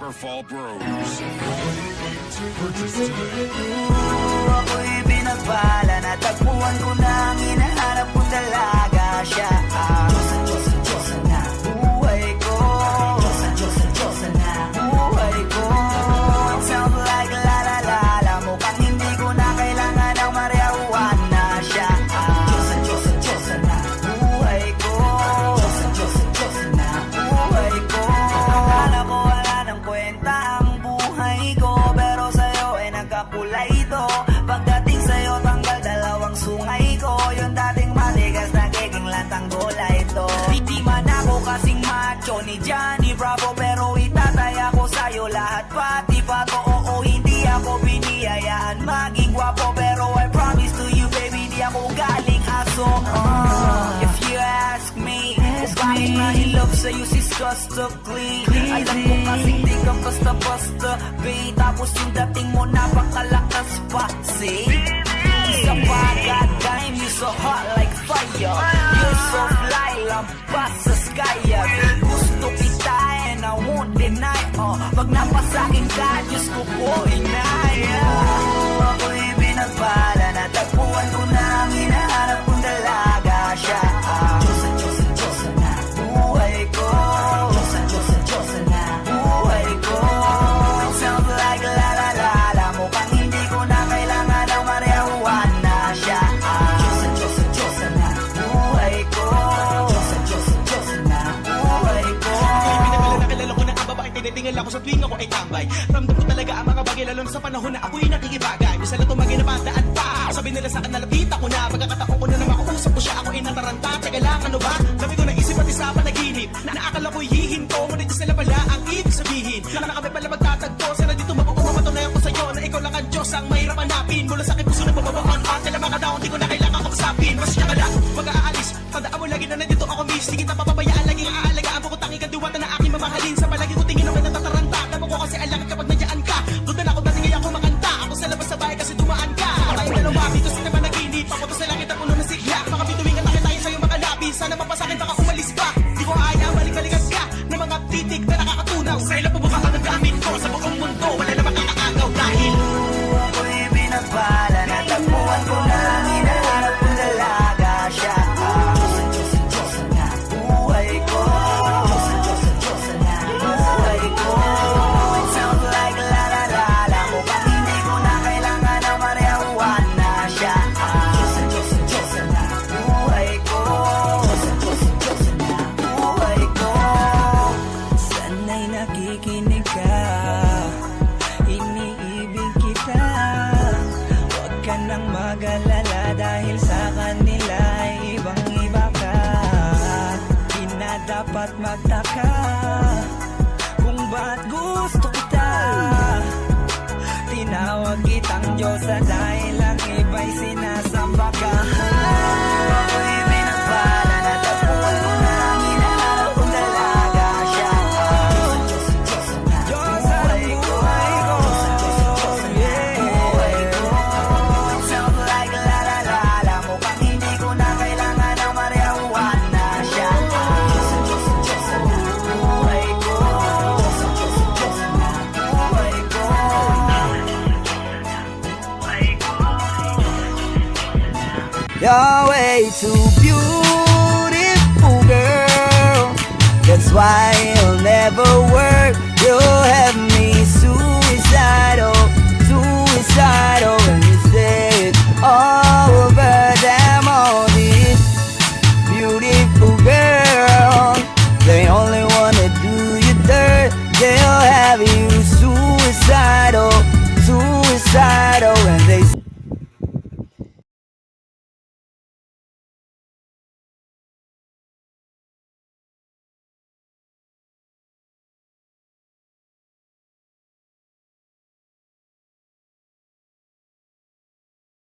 Paper Fall Bros. Purchase today. Bola ito Di man ako kasing macho ni Johnny Bravo Pero itataya ko sa'yo. Lahat pati pa to Oo hindi ako biniyayaan maging gwapo Pero I promise to you baby di ako galing aso. Uh, If you ask me Kung bakit mahilap sa'yo si Clean Alam ko kasing di ka basta-basta Babe. Tapos yung dating mo napakalakas pa See? Isa pa goddamn You so hot like fire Lampas sa sky yeah. Gusto kita and I won't deny oh, Pag napasakin ka Diyos ko po Tinitingala ako sa tuwing ako ay tambay. Ramdam ko talaga ang mga bagay Lalo na sa panahon na ako'y nakikibagay. Bisa lang tumagay na bandaan pa. Sabi nila sa akin nalapit ako na. Pagkakataon ko na na makausap ko siya Ako ay nataranta. Teka lang ano ba? Sabi ko naisip at isa pa naginip. Na naakala ko'y hihinto Ngunit di sila pala ang ibig sabihin. Na na kami pala magtatagpo Sana dito mapapapatunayan ko sa'yo Na ikaw lang ang Diyos ang mahirap hanapin. Mula sa aking kasi dumaan dapat magtaka Kung ba't gusto kita. Tinawag kitang Diyosa Dahil ang iba'y sinasamba ka You're way too beautiful, girl. That's why you'll never